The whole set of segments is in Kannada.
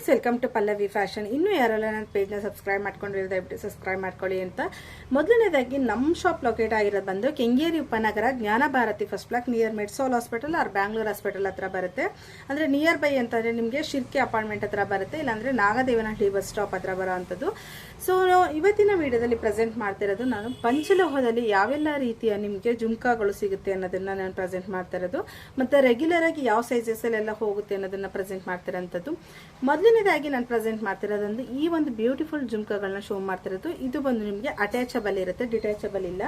Friends welcome to Pallavi fashion ಇನ್ನೂ ಯಾರೆಲ್ಲ ನನ್ನ ಪೇಜ್ನ ಸಬ್ಸ್ಕ್ರೈಬ್ ಮಾಡ್ಕೊಂಡಿರೋ ದಯವಿಟ್ಟು ಸಬ್ಸ್ಕ್ರೈಬ್ ಮಾಡ್ಕೊಳ್ಳಿ ಅಂತ. ಮೊದಲನೇದಾಗಿ ನಮ್ಮ ಶಾಪ್ ಲೊಕೇಟ್ ಆಗಿರೋದು ಬಂದು Kengeri Upanagara, Jnana Bharathi first block near Medsol hospital or Bangalore hospital ಹತ್ರ ಬರುತ್ತೆ. ಅಂದರೆ ನಿಯರ್ ಬೈ ಅಂತಂದರೆ ನಿಮಗೆ ಶಿರ್ಕೆ ಅಪಾರ್ಟ್ಮೆಂಟ್ ಹತ್ರ ಬರುತ್ತೆ, ಇಲ್ಲಾಂದರೆ ನಾಗದೇವನಹಳ್ಳಿ ಬಸ್ ಸ್ಟಾಪ್ ಹತ್ರ ಬರೋ ಅಂಥದ್ದು. ಸೊ ಇವತ್ತಿನ ವಿಡಿಯೋದಲ್ಲಿ ಪ್ರೆಸೆಂಟ್ ಮಾಡ್ತಿರೋದು ನಾನು ಪಂಚಲೋಹದಲ್ಲಿ ಯಾವೆಲ್ಲ ರೀತಿಯ ನಿಮಗೆ ಜುಮ್ಕಾಗಳು ಸಿಗುತ್ತೆ ಅನ್ನೋದನ್ನು ನಾನು ಪ್ರೆಸೆಂಟ್ ಮಾಡ್ತಿರೋದು. ಮತ್ತು ರೆಗ್ಯುಲರ್ ಆಗಿ ಯಾವ ಸೈಜಸ್ಸಲ್ಲೆಲ್ಲ ಹೋಗುತ್ತೆ ಅನ್ನೋದನ್ನು ಪ್ರೆಸೆಂಟ್ ಮಾಡ್ತಿರೋಂಥದ್ದು. ಮೊದಲನೇದಾಗಿ ನಾನು ಪ್ರೆಸೆಂಟ್ ಮಾಡ್ತಿರೋದೊಂದು ಈ ಒಂದು ಬ್ಯೂಟಿಫುಲ್ ಜುಮ್ಕಾಗಳನ್ನ ಶೋ ಮಾಡ್ತಿರೋದು. ಇದು ಬಂದು ನಿಮಗೆ ಅಟ್ಯಾಚಬಲ್ ಇರುತ್ತೆ ಡಿಟ್ಯಾಚಬಲ್ ಇಲ್ಲ.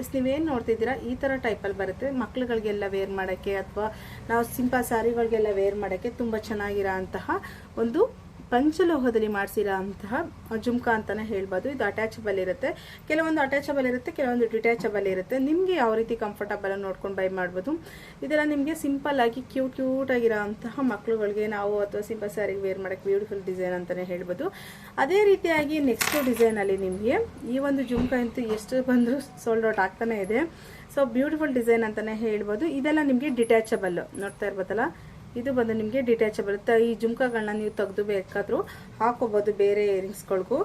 ಎಸ್, ನೀವೇನು ನೋಡ್ತಿದ್ದೀರಾ, ಈ ಥರ ಟೈಪಲ್ಲಿ ಬರುತ್ತೆ. ಮಕ್ಳುಗಳಿಗೆಲ್ಲ ವೇರ್ ಮಾಡೋಕ್ಕೆ ಅಥವಾ ನಾವು ಸಿಂಪಲ್ ಸ್ಯಾರಿಗಳಿಗೆಲ್ಲ ವೇರ್ ಮಾಡೋಕ್ಕೆ ತುಂಬ ಚೆನ್ನಾಗಿರೋ ಒಂದು ಪಂಚಲೋಹದಲ್ಲಿ ಮಾಡಿಸಿರೋ ಅಂತಹ ಜುಮ್ಕಾ ಅಂತಾನೆ ಹೇಳ್ಬೋದು. ಇದು ಅಟ್ಯಾಚಬಲ್ ಇರುತ್ತೆ. ಕೆಲವೊಂದು ಅಟ್ಯಾಚಬಲ್ ಇರುತ್ತೆ, ಕೆಲವೊಂದು ಡಿಟ್ಯಾಚಬಲ್ ಇರುತ್ತೆ. ನಿಮಗೆ ಯಾವ ರೀತಿ ಕಂಫರ್ಟಬಲ್ ನೋಡ್ಕೊಂಡು ಬೈ ಮಾಡ್ಬೋದು? ಇದೆಲ್ಲ ನಿಮಗೆ ಸಿಂಪಲ್ ಆಗಿ ಕ್ಯೂಟ್ ಕ್ಯೂಟ್ ಆಗಿರೋ ಅಂತಹ ಮಕ್ಳುಗಳಿಗೆ ನಾವು ಅಥವಾ ಸಿಂಪಲ್ ಸ್ಯಾರಿಗೆ ವೇರ್ ಮಾಡೋಕ್ಕೆ ಬ್ಯೂಟಿಫುಲ್ ಡಿಸೈನ್ ಅಂತಲೇ ಹೇಳ್ಬೋದು. ಅದೇ ರೀತಿಯಾಗಿ ನೆಕ್ಸ್ಟ್ ಡಿಸೈನಲ್ಲಿ ನಿಮಗೆ ಈ ಒಂದು ಜುಮ್ಕಾ ಅಂತೂ ಎಷ್ಟು ಬಂದರೂ ಸೋಲ್ಡ್ ಔಟ್ ಆಗ್ತಾನೆ ಇದೆ. ಸೊ ಬ್ಯೂಟಿಫುಲ್ ಡಿಸೈನ್ ಅಂತಲೇ ಹೇಳ್ಬೋದು. ಇದೆಲ್ಲ ನಿಮಗೆ ಡಿಟ್ಯಾಚಬಲ್ ನೋಡ್ತಾ ಇರ್ಬೋದಲ್ಲ? ಇದು ಬಂದು ನಿಮಗೆ ಡಿಟ್ಯಾಚಬಲ್ ಈ ಜುಮ್ಕಾಗಳನ್ನ ನೀವು ತೆಗೆದು ಬೇಕಾದರೂ ಹಾಕೋಬೋದು ಬೇರೆ ಇಯರಿಂಗ್ಸ್ಗಳಿಗೂ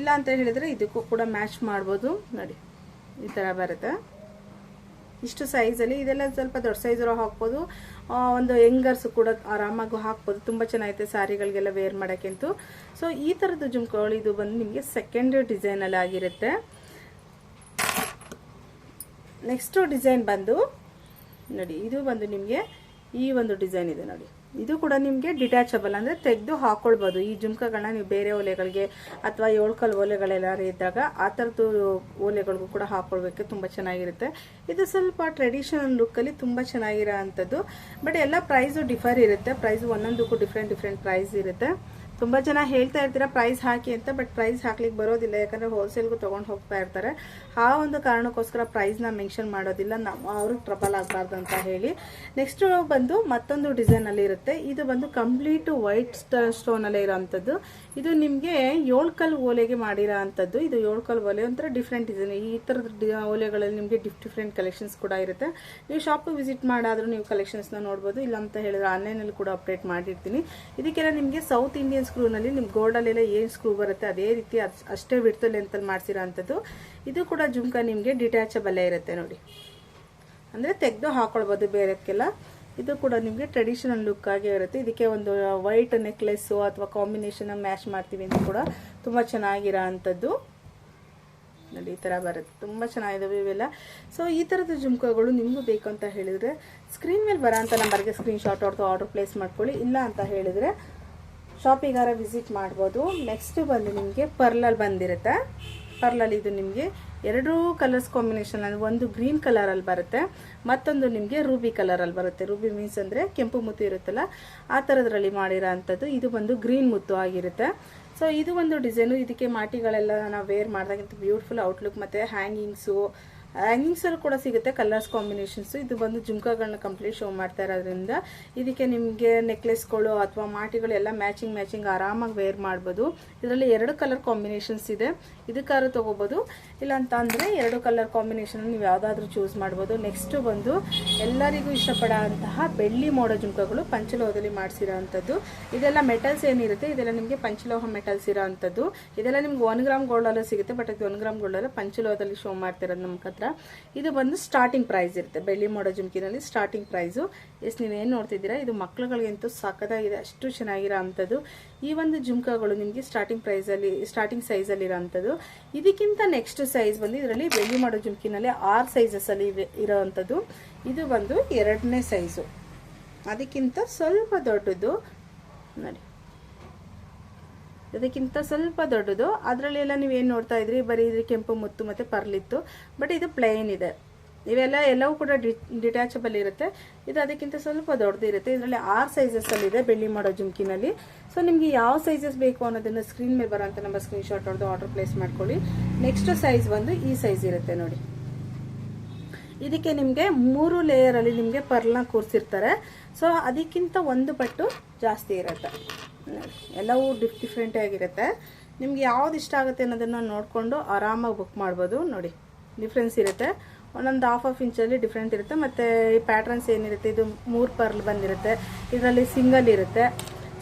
ಇಲ್ಲ ಅಂತ ಹೇಳಿದ್ರೆ ಇದಕ್ಕೂ ಕೂಡ ಮ್ಯಾಚ್ ಮಾಡ್ಬೋದು. ನೋಡಿ, ಈ ಥರ ಬರುತ್ತೆ. ಇಷ್ಟು ಸೈಜಲ್ಲಿ ಇದೆಲ್ಲ ಸ್ವಲ್ಪ ದೊಡ್ಡ ಸೈಜರು ಹಾಕ್ಬೋದು. ಒಂದು ಯಂಗರ್ಸ್ ಕೂಡ ಆರಾಮಾಗೂ ಹಾಕ್ಬೋದು. ತುಂಬ ಚೆನ್ನಾಗೈತೆ ಸ್ಯಾರಿಗಳಿಗೆಲ್ಲ ವೇರ್ ಮಾಡೋಕ್ಕಿಂತೂ. ಸೊ ಈ ಥರದ ಜುಮ್ಕಗಳು, ಇದು ಬಂದು ನಿಮಗೆ ಸೆಕೆಂಡ್ ಡಿಸೈನಲ್ಲಿ ಆಗಿರುತ್ತೆ. ನೆಕ್ಸ್ಟು ಡಿಸೈನ್ ಬಂದು, ನೋಡಿ, ಇದು ಬಂದು ನಿಮಗೆ ಈ ಒಂದು ಡಿಸೈನ್ ಇದೆ ನೋಡಿ. ಇದು ಕೂಡ ನಿಮಗೆ ಡಿಟ್ಯಾಚಬಲ್ ಅಂದರೆ ತೆಗೆದು ಹಾಕೊಳ್ಬೋದು. ಈ ಜುಮ್ಕಗಳನ್ನ ನೀವು ಬೇರೆ ಓಲೆಗಳಿಗೆ ಅಥವಾ ಏಳ್ಕಲ್ ಓಲೆಗಳೆಲ್ಲ ಇದ್ದಾಗ ಆ ಥರದ್ದು ಓಲೆಗಳಿಗೂ ಕೂಡ ಹಾಕೊಳ್ಬೇಕು ತುಂಬ ಚೆನ್ನಾಗಿರುತ್ತೆ. ಇದು ಸ್ವಲ್ಪ ಟ್ರೆಡಿಷನಲ್ ಲುಕ್ಕಲ್ಲಿ ತುಂಬ ಚೆನ್ನಾಗಿರೋ ಅಂಥದ್ದು. ಬಟ್ ಎಲ್ಲ ಪ್ರೈಸು ಡಿಫರ್ ಇರುತ್ತೆ. ಪ್ರೈಸ್ ಒಂದೊಂದಕ್ಕೂ ಡಿಫ್ರೆಂಟ್ ಡಿಫ್ರೆಂಟ್ ಪ್ರೈಸ್ ಇರುತ್ತೆ. ತುಂಬ ಜನ ಹೇಳ್ತಾ ಇರ್ತೀರಾ ಪ್ರೈಸ್ ಹಾಕಿ ಅಂತ ಬಟ್ ಪ್ರೈಸ್ ಹಾಕ್ಲಿಕ್ಕೆ ಬರೋದಿಲ್ಲ. ಯಾಕಂದರೆ ಹೋಲ್ಸೇಲ್ಗೂ ತಗೊಂಡು ಹೋಗ್ತಾ ಇರ್ತಾರೆ. ಆ ಒಂದು ಕಾರಣಕ್ಕೋಸ್ಕರ ಪ್ರೈಸ್ನ ಮೆನ್ಷನ್ ಮಾಡೋದಿಲ್ಲ. ನಾವು ಅವ್ರಿಗೆ ಟ್ರಬಲ್ ಆಗಬಾರ್ದು ಅಂತ ಹೇಳಿ. ನೆಕ್ಸ್ಟ್ ಬಂದು ಮತ್ತೊಂದು ಡಿಸೈನಲ್ಲಿ ಇರುತ್ತೆ. ಇದು ಬಂದು ಕಂಪ್ಲೀಟ್ ವೈಟ್ ಸ್ಟೋನಲ್ಲೇ ಇರೋವಂಥದ್ದು ಇದು ನಿಮಗೆ ಏಳ್ಕಲ್ ಓಲೆಗೆ ಮಾಡಿರೋ ಅಂಥದ್ದು. ಇದು ಏಳ್ಕಲ್ ಓಲೆ ಒಂಥರ ಡಿಫ್ರೆಂಟ್ ಡಿಸೈನ್ ಈ ಥರದ ಓಲೆಗಳಲ್ಲಿ ನಿಮಗೆ ಡಿಫ್ ಡಿಫ್ರೆಂಟ್ ಕಲೆಕ್ಷನ್ಸ್ ಕೂಡ ಇರುತ್ತೆ. ನೀವು ಶಾಪ್ ವಿಸಿಟ್ ಮಾಡಾದರೂ ನೀವು ಕಲೆಕ್ಷನ್ಸ್ನ ನೋಡ್ಬೋದು. ಇಲ್ಲ ಅಂತ ಹೇಳಿದ್ರೆ ಆನ್ಲೈನಲ್ಲಿ ಕೂಡ ಅಪ್ಡೇಟ್ ಮಾಡಿರ್ತೀನಿ. ಇದಕ್ಕೆಲ್ಲ ನಿಮಗೆ ಸೌತ್ ಇಂಡಿಯನ್ ಸ್ಕ್ರೂನಲ್ಲಿ ನಿಮ್ಮ ಗೋಲ್ಡಲ್ಲೆಲ್ಲ ಏನು ಸ್ಕ್ರೂ ಬರುತ್ತೆ ಅದೇ ರೀತಿ ಅಷ್ಟೇ ಬಿಡ್ತು ಲೆಂತಲ್ಲಿ ಮಾಡಿಸಿರೋ ಅಂಥದ್ದು. ಇದು ಕೂಡ ಜುಮ್ಕ ನಿಮಗೆ ಡಿಟ್ಯಾಚಬಲ್ಲೇ ಇರುತ್ತೆ ನೋಡಿ. ಅಂದರೆ ತೆಗೆದು ಹಾಕೊಳ್ಬೋದು ಬೇರೆದಕ್ಕೆಲ್ಲ ಇದು ಕೂಡ ನಿಮಗೆ ಟ್ರೆಡಿಷನಲ್ ಲುಕ್ ಆಗೇ ಇರುತ್ತೆ. ಇದಕ್ಕೆ ಒಂದು ವೈಟ್ ನೆಕ್ಲೆಸ್ಸು ಅಥವಾ ಕಾಂಬಿನೇಷನ್ ಮ್ಯಾಚ್ ಮಾಡ್ತೀವಿ ಅಂತ ಕೂಡ ತುಂಬ ಚೆನ್ನಾಗಿರೋ ಅಂಥದ್ದು. ನೋಡಿ, ಈ ಥರ ಬರುತ್ತೆ. ತುಂಬ ಚೆನ್ನಾಗಿದ್ದಾವೆ ಇವೆಲ್ಲ. ಸೊ ಈ ಥರದ ಜುಮ್ಕಗಳು ನಿಮಗೂ ಬೇಕು ಅಂತ ಹೇಳಿದರೆ ಸ್ಕ್ರೀನ್ ಮೇಲೆ ಬರೋ ಅಂಥ ನಂಬರ್ಗೆ ಸ್ಕ್ರೀನ್ ಶಾಟ್ ಹೊಡೆದು ಆರ್ಡರ್ ಪ್ಲೇಸ್ ಮಾಡ್ಕೊಳ್ಳಿ. ಇಲ್ಲ ಅಂತ ಹೇಳಿದರೆ ಶಾಪಿಗಾರ ವಿಸಿಟ್ ಮಾಡ್ಬೋದು. ನೆಕ್ಸ್ಟ್ ಬಂದು ನಿಮಗೆ ಪರ್ಲಲ್ಲಿ ಬಂದಿರುತ್ತೆ. ಪರ್ಲಲ್ಲಿ ಇದು ನಿಮಗೆ ಎರಡೂ ಕಲರ್ಸ್ ಕಾಂಬಿನೇಷನ್ ಅಂದರೆ ಒಂದು ಗ್ರೀನ್ ಕಲರಲ್ಲಿ ಬರುತ್ತೆ. ಮತ್ತೊಂದು ನಿಮಗೆ ರೂಬಿ ಕಲರಲ್ಲಿ ಬರುತ್ತೆ. ರೂಬಿ ಮೀನ್ಸ್ ಅಂದರೆ ಕೆಂಪು ಮುತ್ತು ಇರುತ್ತಲ್ಲ, ಆ ಥರದ್ರಲ್ಲಿ ಮಾಡಿರೋ ಅಂಥದ್ದು. ಇದು ಬಂದು ಗ್ರೀನ್ ಮುತ್ತು ಆಗಿರುತ್ತೆ. ಸೊ ಇದು ಒಂದು ಡಿಸೈನು ಇದಕ್ಕೆ ಮಾಟಿಗಳೆಲ್ಲ ನಾವು ವೇರ್ ಮಾಡಿದಾಗ ಬ್ಯೂಟಿಫುಲ್ ಔಟ್ಲುಕ್ ಮತ್ತು ಹ್ಯಾಂಗಿಂಗ್ಸು ಹ್ಯಾಂಗಿಂಗ್ಸಲ್ಲಿ ಕೂಡ ಸಿಗುತ್ತೆ ಕಲರ್ಸ್ ಕಾಂಬಿನೇಷನ್ಸ್. ಇದು ಬಂದು ಜುಮ್ಕಾಗಳನ್ನ ಕಂಪ್ಲೀಟ್ ಶೋ ಮಾಡ್ತಾ ಇರೋದ್ರಿಂದ ಇದಕ್ಕೆ ನಿಮಗೆ ನೆಕ್ಲೆಸ್ಗಳು ಅಥವಾ ಮಾಟಿಗಳು ಎಲ್ಲ ಮ್ಯಾಚಿಂಗ್ ಮ್ಯಾಚಿಂಗ್ ಆರಾಮಾಗಿ ವೇರ್ ಮಾಡ್ಬೋದು. ಇದರಲ್ಲಿ ಎರಡು ಕಲರ್ ಕಾಂಬಿನೇಷನ್ಸ್ ಇದೆ. ಇದಕ್ಕಾದ್ರೂ ತೊಗೋಬೋದು. ಇಲ್ಲ ಅಂತ ಅಂದರೆ ಎರಡು ಕಲರ್ ಕಾಂಬಿನೇಷನ್ ನೀವು ಯಾವುದಾದ್ರೂ ಚೂಸ್ ಮಾಡ್ಬೋದು. ನೆಕ್ಸ್ಟ್ ಬಂದು ಎಲ್ಲರಿಗೂ ಇಷ್ಟಪಡೋ ಅಂತಹ ಬೆಳ್ಳಿ ಮೋಡ ಜುಮ್ಕಾಗಳು ಪಂಚಲೋಹದಲ್ಲಿ ಮಾಡಿಸಿರೋ ಅಂಥದ್ದು ಇದೆಲ್ಲ ಮೆಟಲ್ಸ್ ಏನಿರುತ್ತೆ, ಇದೆಲ್ಲ ನಿಮಗೆ ಪಂಚಲೋಹ ಮೆಟಲ್ಸ್ ಇರೋ ಅಂಥದ್ದು ಇದೆಲ್ಲ ನಿಮ್ಗೆ ಒನ್ ಗ್ರಾಮ್ ಗೋಲ್ಡಲ್ಲೂ ಸಿಗುತ್ತೆ ಬಟ್ ಇದು ಒನ್ ಗ್ರಾಮ್ ಗೋಲ್ಡಲ್ಲ ಪಂಚಲೋಹದಲ್ಲಿ ಶೋ ಮಾಡ್ತಿರೋದು ನಮ್ಮ ಹತ್ರ. ಇದು ಬಂದು ಸ್ಟಾರ್ಟಿಂಗ್ ಪ್ರೈಸ್ ಇರುತ್ತೆ. ಬೆಳ್ಳಿ ಮೋಡ ಜುಮ್ಕಿನಲ್ಲಿ ಸ್ಟಾರ್ಟಿಂಗ್ ಪ್ರೈಸು ಎಸ್ ನೀವೇನು ನೋಡ್ತಿದ್ದೀರಾ? ಇದು ಮಕ್ಳುಗಳಿಗಂತೂ ಸಖತ್ತಾಗಿದೆ ಅಷ್ಟು ಚೆನ್ನಾಗಿರೋ ಅಂಥದ್ದು ಈ ಒಂದು ಜುಮ್ಕಾಗಳು ನಿಮಗೆ ಸ್ಟಾರ್ಟಿಂಗ್ ಪ್ರೈಸಲ್ಲಿ ಸ್ಟಾರ್ಟಿಂಗ್ ಸೈಜಲ್ಲಿರೋ ಅಂಥದ್ದು ಇದಕ್ಕಿಂತ ನೆಕ್ಸ್ಟ್ ಸೈಜ್ ಬಂದು ಇದರಲ್ಲಿ ಬೆಳ್ಳಿ ಮಾಡೋ ಜುಮ್ಕಿನಲ್ಲಿ ಆರು ಸೈಜಸ್ಸಲ್ಲಿ ಇರೋ ಅಂಥದ್ದು ಇದು ಬಂದು ಎರಡನೇ ಸೈಜು ಅದಕ್ಕಿಂತ ಸ್ವಲ್ಪ ದೊಡ್ಡದು. ನೋಡಿ. ಇದಕ್ಕಿಂತ ಸ್ವಲ್ಪ ದೊಡ್ಡದು. ಅದರಲ್ಲಿ ಎಲ್ಲ ಏನು ನೋಡ್ತಾ ಇದ್ರಿ? ಬರೀ ಇದ್ರ ಕೆಂಪು ಮುತ್ತು ಮತ್ತು ಪರ್ಲಿತ್ತು. ಬಟ್ ಇದು ಪ್ಲೇನ್ ಇದೆ. ಇವೆಲ್ಲ ಎಲ್ಲವೂ ಕೂಡ ಡಿಟ್ಯಾಚಬಲ್ ಇರುತ್ತೆ. ಇದು ಅದಕ್ಕಿಂತ ಸ್ವಲ್ಪ ದೊಡ್ಡದಿರುತ್ತೆ ಇದರಲ್ಲಿ ಆರು ಸೈಜಸ್ಸಲ್ಲಿ ಇದೆ ಬೆಳ್ಳಿ ಮಾಡೋ ಜುಮ್ಕಿನಲ್ಲಿ. ಸೊ ನಿಮಗೆ ಯಾವ ಸೈಜಸ್ ಬೇಕು ಅನ್ನೋದನ್ನು ಸ್ಕ್ರೀನ್ ಮೇಲೆ ಬರೋಂಥ ನಮ್ಮ ಸ್ಕ್ರೀನ್ ಶಾಟ್ ಹೊಡೆದು ಆರ್ಡರ್ ಪ್ಲೇಸ್ ಮಾಡ್ಕೊಳ್ಳಿ. ನೆಕ್ಸ್ಟ್ ಸೈಜ್ ಬಂದು ಈ ಸೈಜ್ ಇರುತ್ತೆ ನೋಡಿ. ಇದಕ್ಕೆ ನಿಮಗೆ ಮೂರು ಲೇಯರಲ್ಲಿ ನಿಮಗೆ ಪರ್ಲನ್ನ ಕೂರಿಸಿರ್ತಾರೆ. ಸೊ ಅದಕ್ಕಿಂತ ಒಂದು ಪಟ್ಟು ಜಾಸ್ತಿ ಇರುತ್ತೆ. ಎಲ್ಲವೂ ಡಿಫ್ ಡಿಫ್ರೆಂಟ್ ಆಗಿರುತ್ತೆ. ನಿಮ್ಗೆ ಯಾವ್ದು ಇಷ್ಟ ಆಗುತ್ತೆ ಅನ್ನೋದನ್ನು ನೋಡಿಕೊಂಡು ಆರಾಮಾಗಿ ಬುಕ್ ಮಾಡ್ಬೋದು. ನೋಡಿ ಡಿಫ್ರೆನ್ಸ್ ಇರುತ್ತೆ. ಒಂದೊಂದು ಹಾಫ್ ಆಫ್ ಇಂಚಲ್ಲಿ ಡಿಫ್ರೆಂಟ್ ಇರುತ್ತೆ. ಮತ್ತು ಈ ಪ್ಯಾಟ್ರನ್ಸ್ ಏನಿರುತ್ತೆ? ಇದು ಮೂರು ಪರ್ಲ್ ಬಂದಿರುತ್ತೆ. ಇದರಲ್ಲಿ ಸಿಂಗಲ್ ಇರುತ್ತೆ.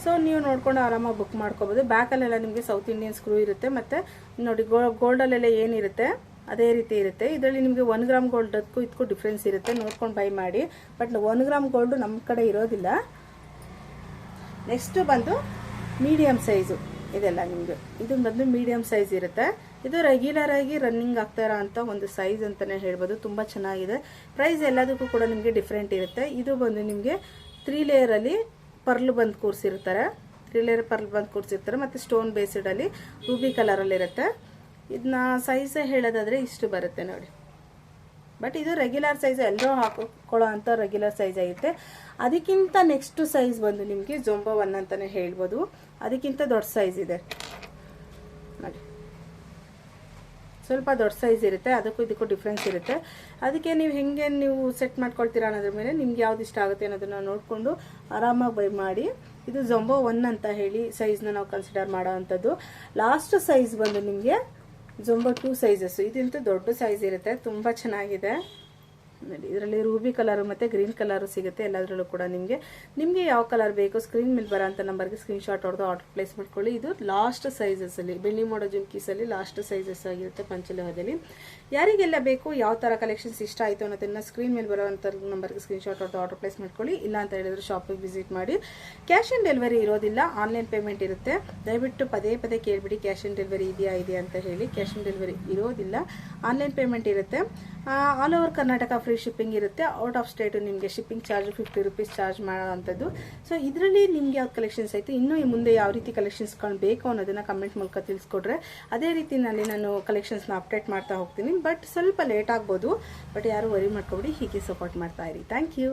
ಸೊ ನೀವು ನೋಡ್ಕೊಂಡು ಆರಾಮಾಗಿ ಬುಕ್ ಮಾಡ್ಕೋಬೋದು. ಬ್ಯಾಕಲ್ಲೆಲ್ಲ ನಿಮಗೆ ಸೌತ್ ಇಂಡಿಯನ್ ಸ್ಕ್ರೂ ಇರುತ್ತೆ. ಮತ್ತು ನೋಡಿ, ಗೋ ಗೋಲ್ಡಲ್ಲೆಲ್ಲ ಏನಿರುತ್ತೆ? ಅದೇ ರೀತಿ ಇರುತ್ತೆ. ಇದರಲ್ಲಿ ನಿಮಗೆ ಒನ್ ಗ್ರಾಮ್ ಗೋಲ್ಡಕ್ಕೂ ಇದಕ್ಕೂ ಡಿಫ್ರೆನ್ಸ್ ಇರುತ್ತೆ. ನೋಡ್ಕೊಂಡು ಬೈ ಮಾಡಿ. ಬಟ್ ಒನ್ ಗ್ರಾಮ್ ಗೋಲ್ಡು ನಮ್ಮ ಕಡೆ ಇರೋದಿಲ್ಲ. ನೆಕ್ಸ್ಟ್ ಬಂದು ಮೀಡಿಯಮ್ ಸೈಜು ಇದೆಲ್ಲ ನಿಮಗೆ ಇದು ಬಂದು ಮೀಡಿಯಮ್ ಸೈಜ್ ಇರುತ್ತೆ. ಇದು ರೆಗ್ಯುಲರ್ ಆಗಿ ರನ್ನಿಂಗ್ ಆಗ್ತಾ ಇರೋ ಅಂತ ಒಂದು ಸೈಜ್ ಅಂತಲೇ ಹೇಳ್ಬೋದು. ತುಂಬ ಚೆನ್ನಾಗಿದೆ. ಪ್ರೈಸ್ ಎಲ್ಲದಕ್ಕೂ ಕೂಡ ನಿಮಗೆ ಡಿಫ್ರೆಂಟ್ ಇರುತ್ತೆ. ಇದು ಬಂದು ನಿಮಗೆ ತ್ರೀ ಲೇಯರಲ್ಲಿ ಪರ್ಲ್ ಬಂದು ಕೂರಿಸಿರ್ತಾರೆ. ತ್ರೀ ಲೇಯರ್ ಪರ್ಲ್ ಬಂದು ಕೂರಿಸಿರ್ತಾರೆ. ಮತ್ತು ಸ್ಟೋನ್ ಬೇಸಿಡಲ್ಲಿ ರೂಬಿ ಕಲರಲ್ಲಿರುತ್ತೆ ಇದನ್ನ ಸೈಜೇ ಹೇಳೋದಾದರೆ ಇಷ್ಟು ಬರುತ್ತೆ ನೋಡಿ. ಬಟ್ ಇದು ರೆಗ್ಯುಲರ್ ಸೈಜ್ ಎಲ್ಲರೂ ಹಾಕೊಳ್ಳೋ ಅಂಥ ರೆಗ್ಯುಲರ್ ಸೈಜ್ ಆಗುತ್ತೆ ಅದಕ್ಕಿಂತ ನೆಕ್ಸ್ಟ್ ಸೈಜ್ ಬಂದು ನಿಮಗೆ ಜೊಂಬೋ ಒನ್ ಅಂತಲೇ ಹೇಳ್ಬೋದು. ಅದಕ್ಕಿಂತ ದೊಡ್ಡ ಸೈಜ್ ಇದೆ. ನೋಡಿ. ಸ್ವಲ್ಪ ದೊಡ್ಡ ಸೈಜ್ ಇರುತ್ತೆ, ಅದಕ್ಕೂ ಇದಕ್ಕೂ ಡಿಫ್ರೆನ್ಸ್ ಇರುತ್ತೆ. ಅದಕ್ಕೆ ನೀವು ಹೆಂಗೆ ನೀವು ಸೆಟ್ ಮಾಡ್ಕೊಳ್ತೀರಾ ಅನ್ನೋದ್ರ ಮೇಲೆ ನಿಮ್ಗೆ ಯಾವ್ದು ಇಷ್ಟ ಆಗುತ್ತೆ ಅನ್ನೋದನ್ನ ನೋಡಿಕೊಂಡು ಆರಾಮಾಗಿ ಬೈ ಮಾಡಿ. ಇದು ಜೊಂಬೋ ಒನ್ ಅಂತ ಹೇಳಿ ಸೈಜ್ನ ನಾವು ಕನ್ಸಿಡರ್ ಮಾಡೋ ಅಂಥದ್ದು. ಲಾಸ್ಟ್ ಸೈಜ್ ಬಂದು ನಿಮಗೆ ಜೊಂಬೋ ಟೂ ಸೈಜಸ್ಸು. ಇದಂತೂ ದೊಡ್ಡ ಸೈಜ್ ಇರುತ್ತೆ. ತುಂಬ ಚೆನ್ನಾಗಿದೆ. ನೋಡಿ, ಇದರಲ್ಲಿ ರೂಬಿ ಕಲರ್ ಮತ್ತು ಗ್ರೀನ್ ಕಲರು ಸಿಗುತ್ತೆ ಎಲ್ಲದರಲ್ಲೂ ಕೂಡ ನಿಮಗೆ. ನಿಮಗೆ ಯಾವ ಕಲರ್ ಬೇಕು ಸ್ಕ್ರೀನ್ ಮೇಲೆ ಬರೋ ನಂಬರ್ ನಂಬರ್ಗೆ ಸ್ಕ್ರೀನ್ ಶಾಟ್ ಹೊಡೆದು ಆರ್ಡರ್ ಪ್ಲೇಸ್ ಮಾಡ್ಕೊಳ್ಳಿ. ಇದು ಲಾಸ್ಟ್ ಸೈಜಸ್ಸಲ್ಲಿ ಬೆಳ್ಳಿ ಮಾಡೋ ಜುಮ್ಕೀಸಲ್ಲಿ ಲಾಸ್ಟ್ ಸೈಜಸ್ ಆಗಿರುತ್ತೆ ಪಂಚಲೋಹದಲ್ಲಿ. ಯಾರಿಗೆಲ್ಲ ಬೇಕು ಯಾವ ಥರ ಕಲೆಕ್ಷನ್ಸ್ ಇಷ್ಟ ಆಯಿತು ಅನ್ನೋದನ್ನು ಸ್ಕ್ರೀನ್ ಮೇಲೆ ಬರೋ ಅಂಥ ನಂಬರ್ಗೆ ಸ್ಕ್ರೀನ್ ಶಾಟ್ ಹೊಡೆದು ಆರ್ಡರ್ ಪ್ಲೇಸ್ ಮಾಡ್ಕೊಳ್ಳಿ. ಇಲ್ಲ ಅಂತ ಹೇಳಿದ್ರೆ ಶಾಪಿಗೆ ವಿಸಿಟ್ ಮಾಡಿ. ಕ್ಯಾಶ್ ಆನ್ ಡೆಲಿವರಿ ಇರೋದಿಲ್ಲ ಆನ್ಲೈನ್ ಪೇಮೆಂಟ್ ಇರುತ್ತೆ. ದಯವಿಟ್ಟು ಪದೇ ಪದೇ ಕೇಳಿಬಿಡಿ ಕ್ಯಾಶ್ ಆನ್ ಡೆಲಿವರಿ ಇದೆಯಾ ಇದೆಯಾ ಅಂತ ಹೇಳಿ. ಕ್ಯಾಶ್ ಆನ್ ಡೆಲಿವರಿ ಇರೋದಿಲ್ಲ ಆನ್ಲೈನ್ ಪೇಮೆಂಟ್ ಇರುತ್ತೆ. All over Karnataka free shipping ಇರುತ್ತೆ. ಔಟ್ ಆಫ್ ಸ್ಟೇಟು ನಿಮಗೆ shipping charge fifty rupees charge ಮಾಡೋವಂಥದ್ದು. So ಇದರಲ್ಲಿ ನಿಮಗೆ ಯಾವ್ದು ಕಲೆಕ್ಷನ್ಸ್ ಆಯಿತು? ಇನ್ನೂ ಈ ಮುಂದೆ ಯಾವ ರೀತಿ ಕಲೆಕ್ಷನ್ಸ್ಗಳು ಬೇಕು ಅನ್ನೋದನ್ನು ಕಮೆಂಟ್ ಮೂಲಕ ತಿಳಿಸ್ಕೊಡ್ರೆ. ಅದೇ ರೀತಿನಲ್ಲಿ ನಾನು ಕಲೆಕ್ಷನ್ಸ್ನ ಅಪ್ಡೇಟ್ ಮಾಡ್ತಾ ಹೋಗ್ತೀನಿ. ಬಟ್ ಸ್ವಲ್ಪ ಲೇಟ್ ಆಗ್ಬೋದು. ಬಟ್ ಯಾರು ವರಿ ಮಾಡ್ಕೊಬಿಡಿ, ಹೀಗೆ ಸಪೋರ್ಟ್ ಮಾಡ್ತಾ ಇರಿ. Thank you